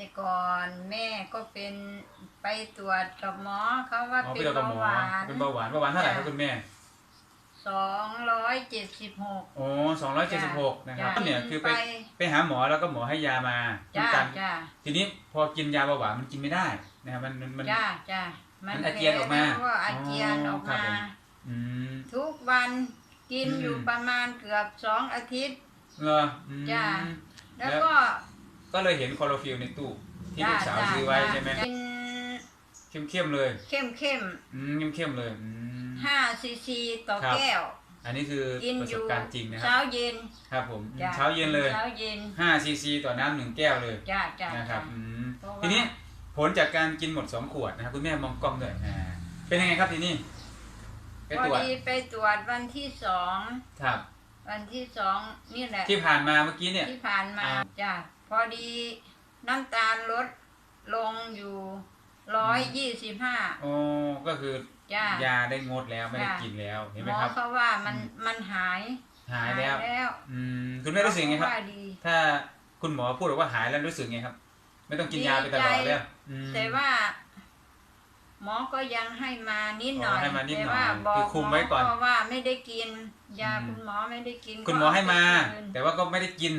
แต่ก่อนแม่ก็เป็นไปตรวจกับหมอเขาว่าอ๋อเป็เป็นนตัวกับเบาหมอหวานเป็นเบาหวานเบาหวานเท่าไหร่ครับคุณแม่สองร้อยเจ็ดสิบหกโอ้สองร้อยเจ็ดสิบหกนะครับเนี่ยคือไปไปไปหาหมอแล้วก็หมอให้ยามาจ้าน้ำตาลจ้าทีนี้พอกินยาเบาหวานมันกินไม่ได้นะครับมันมันมันจ้าจ้ามันมันอาเจียนออกมาแพ้แล้วอาเจียนออกอ๋อครับมาผมอืมทุกวันกินอืมอยู่ประมาณเกือบสองอาทิตย์เหรออืมจ้าแล้วแล้วก็ ก็เลยเห็นคลอโรฟิลในตู้ที่ลูกสาวจ้ซื้อไว้จ้าใช่ไหมกินเข้มเข้มๆเลยเข้มเข้มอืมเข้มเข้มๆเลยอืม ห้าซีซีต่อครับ แก้ว อันนี้คือกินประอสบยู่การณ์จริงนะคเช้ารับเย็น ครับผมจ้ะ เช้าเย็นเลยเช้าเย็น5ซีซีต่อน้ำหนึ่งแก้วเลยจ้าจ้านะครับจ้าอืมเพราะว่าทีนี้ผลจากการกินหมดสองขวดนะครับคุณแม่มองกล้องด้วยอ่าเป็นยังไงครับทีนี้ไปพอตรวจดีไปตรวจวันที่สอง ครับ วันที่สองนี่แหละ ที่ผ่านมาเมื่อกี้เนี่ย ที่ผ่านมาอ่า จ้ะ พอดีน้ำตาลลดลงอยู่ร้อยยี่สิบห้า โอ้ก็คือจ้ายาได้งดแล้วไม่ได้จ้ะ กินแล้วเห็นหไหมมอครับ เขาว่ามันมันหายหายแล้วแล้ว อืมคุณแม่รู้สึกไงครับ เขาว่าดี ถ้าคุณหมอพูดว่าหายแล้วรู้สึกไงครับ ไม่ต้องกินยาไปตลอดดีใจ แล้วอืม แต่ว่า หมอก็ยังให้มานิดหน่อยอ๋อให้มานิดหน่อยแต่ว่าบอกคือคุมไว้ก่อน หมอว่าไม่ได้กิน ยาอืมคุณหมอไม่ได้กินคุณหมอให้มา ก็เอไปคืนแต่ว่าก็ไม่ได้กิน